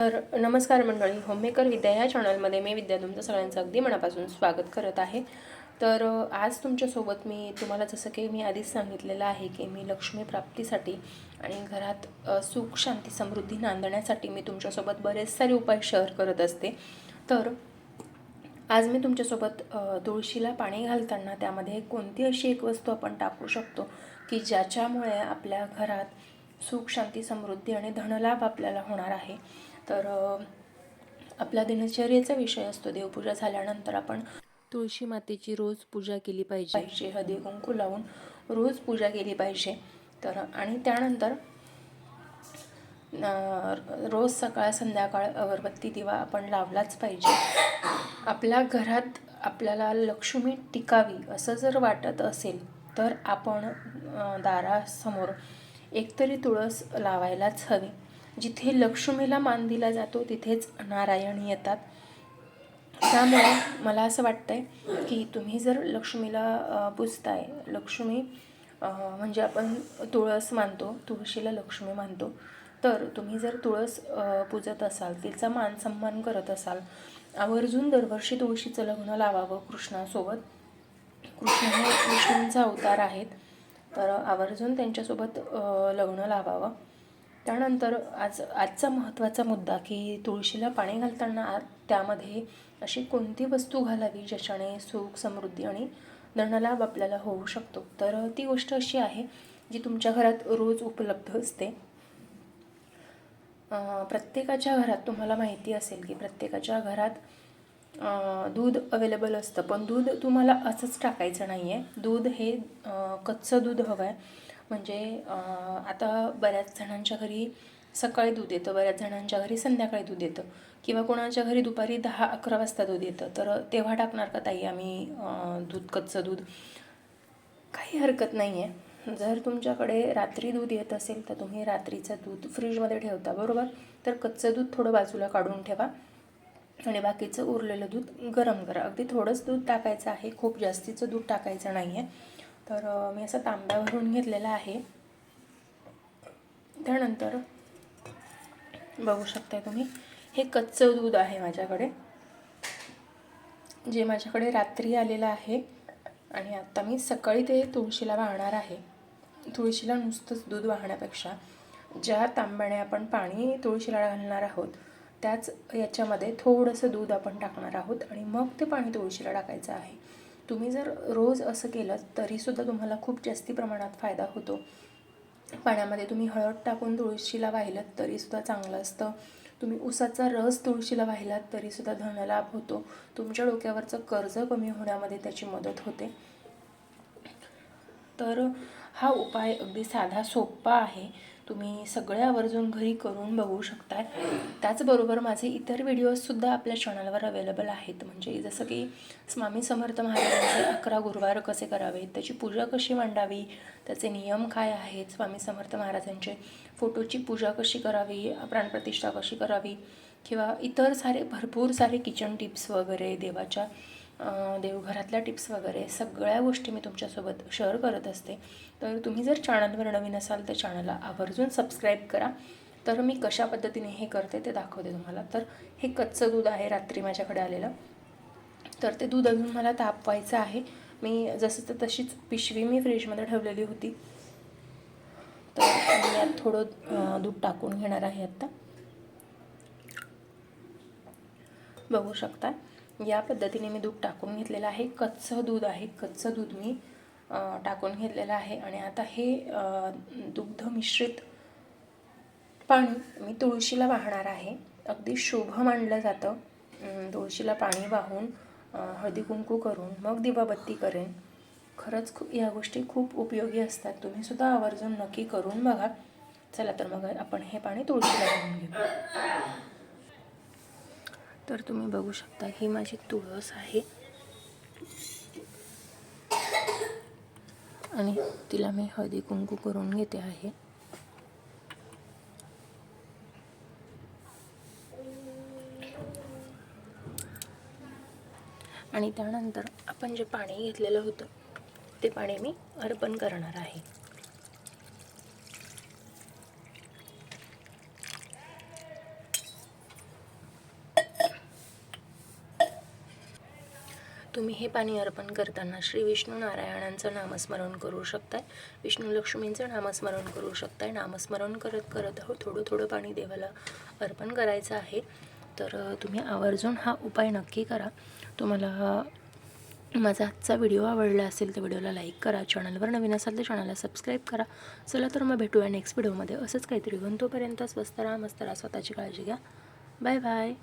तर नमस्कार मंडळी होममेकर विद्या या चॅनलमध्ये मी विद्या तुमचं सगळ्यांचं अगदी मनापासून स्वागत करत आहे. तर आज तुमच्यासोबत मी तुम्हाला जसं की मी आधीच सांगितलेलं आहे की मी लक्ष्मी प्राप्तीसाठी आणि घरात सुख शांती समृद्धी नांदण्यासाठी मी तुमच्यासोबत बरेच सारे उपाय शेअर करत असते. तर आज मी तुमच्यासोबत तुळशीला पाणी घालताना त्यामध्ये कोणती अशी एक वस्तू आपण टाकू शकतो की ज्याच्यामुळे आपल्या घरात सुख शांती समृद्धी आणि धनलाभ आपल्याला होणार आहे? तर आपला दिनचर्येचा विषय असतो. देवपूजा झाल्यानंतर आपण तुळशी मातेची रोज पूजा केली पाहिजे. हळदी कुंकू लावून रोज पूजा केली पाहिजे. तर आणि त्यानंतर रोज सकाळ संध्याकाळ अगरबत्ती दिवा आपण लावलाच पाहिजे. आपल्या घरात आपल्याला लक्ष्मी टिकावी असं जर वाटत असेल तर आपण दारासमोर एकतरी तुळस लावायलाच हवी. जिथे लक्ष्मीला मान दिला जातो तिथेच नारायण येतात. त्यामुळे मला असं वाटतंय की तुम्ही जर लक्ष्मीला पुजताय पूजताय लक्ष्मी म्हणजे आपण तुळस मानतो तुळशीला लक्ष्मी मानतो तर तुम्ही जर तुळस पूजत असाल तिचा मान सन्मान करत असाल आवर्जून दरवर्षी तुळशीचं लग्न लावावं कृष्णासोबत. कृष्ण हे विष्णूंचा अवतार आहेत तर आवर्जून त्यांच्यासोबत लग्न लावावं. त्यानंतर आज आजचा महत्त्वाचा मुद्दा की तुळशीला पाणी घालताना आ- त्यामध्ये अशी कोणती वस्तू घालावी ज्याच्याने सुख समृद्धी आणि धनलाभ आपल्याला होऊ शकतो? तर ती गोष्ट अशी आहे जी तुमच्या घरात रोज उपलब्ध असते. प्रत्येकाच्या घरात तुम्हाला माहिती असेल की प्रत्येकाच्या घरात दूध अवेलेबल असतं. पण दूध तुम्हाला असंच टाकायचं नाही आहे दूध हे कच्चं दूध हवं आहे म्हणजे आता बऱ्याच जणांच्या घरी सकाळी दूध येतं बऱ्याच जणांच्या घरी संध्याकाळी दूध येतं किंवा कोणाच्या घरी दुपारी दहा अकरा वाजता दूध येतं तर तेव्हा टाकणार का ताई आम्ही दूध कच्चं दूध? काही हरकत नाही आहे जर तुमच्याकडे रात्री दूध येत असेल तर तुम्ही रात्रीचं दूध फ्रीजमध्ये ठेवता बरोबर? तर कच्चं दूध थोडं बाजूला काढून ठेवा आणि बाकीचं उरलेलं दूध गरम करा. अगदी थोडंच दूध टाकायचं आहे खूप जास्तीचं दूध टाकायचं नाही आहे तर मी असं तांब्या भरून घेतलेला आहे. त्यानंतर बघू शकता तुम्ही हे कच्चं दूध आहे माझ्याकडे जे माझ्याकडे रात्री आलेलं आहे आणि आत्ता मी सकाळी ते तुळशीला वाहणार आहे. तुळशीला नुसतंच दूध वाहण्यापेक्षा ज्या तांब्याने आपण पाणी तुळशीला घालणार आहोत त्याच याच्यामध्ये थोडंसं दूध आपण टाकणार आहोत आणि मग ते पाणी तुळशीला टाकायचं आहे. तुम्ही जर रोज असं केलं तरीसुद्धा तुम्हाला खूप जास्ती प्रमाणात फायदा होतो. पाण्यामध्ये तुम्ही हळद टाकून तुळशीला वाहिलं तरीसुद्धा चांगलं असतं. तुम्ही उसाचा रस तुळशीला वाहिलात तरीसुद्धा धनलाभ होतो. तुमच्या डोक्यावरचं कर्ज कमी होण्यामध्ये त्याची मदत होते. तर हा उपाय अगदी साधा सोपा आहे. तुम्ही सगळे आवर्जून घरी करून बघू शकताय. त्याचबरोबर माझे इतर व्हिडिओजसुद्धा आपल्या चॅनलवर अवेलेबल आहेत. म्हणजे जसं की स्वामी समर्थ महाराजांचे अकरा गुरुवार कसे करावेत त्याची पूजा कशी मांडावी त्याचे नियम काय आहेत स्वामी समर्थ महाराजांचे फोटोची पूजा कशी करावी प्राणप्रतिष्ठा कशी करावी किंवा इतर सारे भरपूर सारे किचन टिप्स वगैरे देवाच्या देवघरातल्या टिप्स वगैरे सगळ्या गोष्टी मी तुमच्यासोबत शेअर करत असते. तर तुम्ही जर चॅनलवर नवीन असाल तर चॅनलला आवर्जून सबस्क्राईब करा. तर मी कशा पद्धतीने हे करते ते दाखवते तुम्हाला. तर हे कच्चं दूध आहे रात्री माझ्याकडे आलेलं. तर ते दूध अजून मला तापवायचं आहे. मी जसं तर तशीच पिशवी मी फ्रीजमध्ये ठेवलेली होती. तर मी यात थोडं दूध टाकून घेणार आहे आत्ता. बघू शकता. या पद्धतीने मी दूध टाकून घेतलेलं आहे. कच्चं दूध आहे. कच्चं दूध मी टाकून घेतलेलं आहे. आणि आता हे दुग्ध मिश्रित पाणी मी तुळशीला वाहणार आहे. अगदी शुभ मानलं जातं. तुळशीला पाणी वाहून हळदी कुंकू करून मग दिवाबत्ती करेन. खरंच खूप या गोष्टी खूप उपयोगी असतात. तुम्ही सुद्धा आवर्जून नक्की करून बघा. चला तर मग आपण हे पाणी तुळशीला वाहून घेऊ. तर तुम्ही बघू शकता ही माझी तुळस आहे. आणि तिला मी हळदी कुंकू करून घेते आहे. आणि त्यानंतर आपण जे पाणी घेतलेलं होतं ते पाणी मी अर्पण करणार आहे. तुम्ही हे पाणी अर्पण करताना श्री विष्णू नारायणांचं नामस्मरण करू शकताय. विष्णू लक्ष्मींचं नामस्मरण करू शकताय. नामस्मरण करत करत हो थोडं थोडं पाणी देवाला अर्पण करायचं आहे. तर तुम्ही आवर्जून हा उपाय नक्की करा. तुम्हाला माझा आजचा व्हिडिओ आवडला असेल तर व्हिडिओला लाईक करा. चॅनलवर नवीन असाल तर चॅनलला सबस्क्राईब करा. चला तर मग भेटूया नेक्स्ट व्हिडिओमध्ये. असंच काहीतरी घेऊन तोपर्यंत स्वस्त राहा मस्त राहा. स्वतःची काळजी घ्या. Bye bye.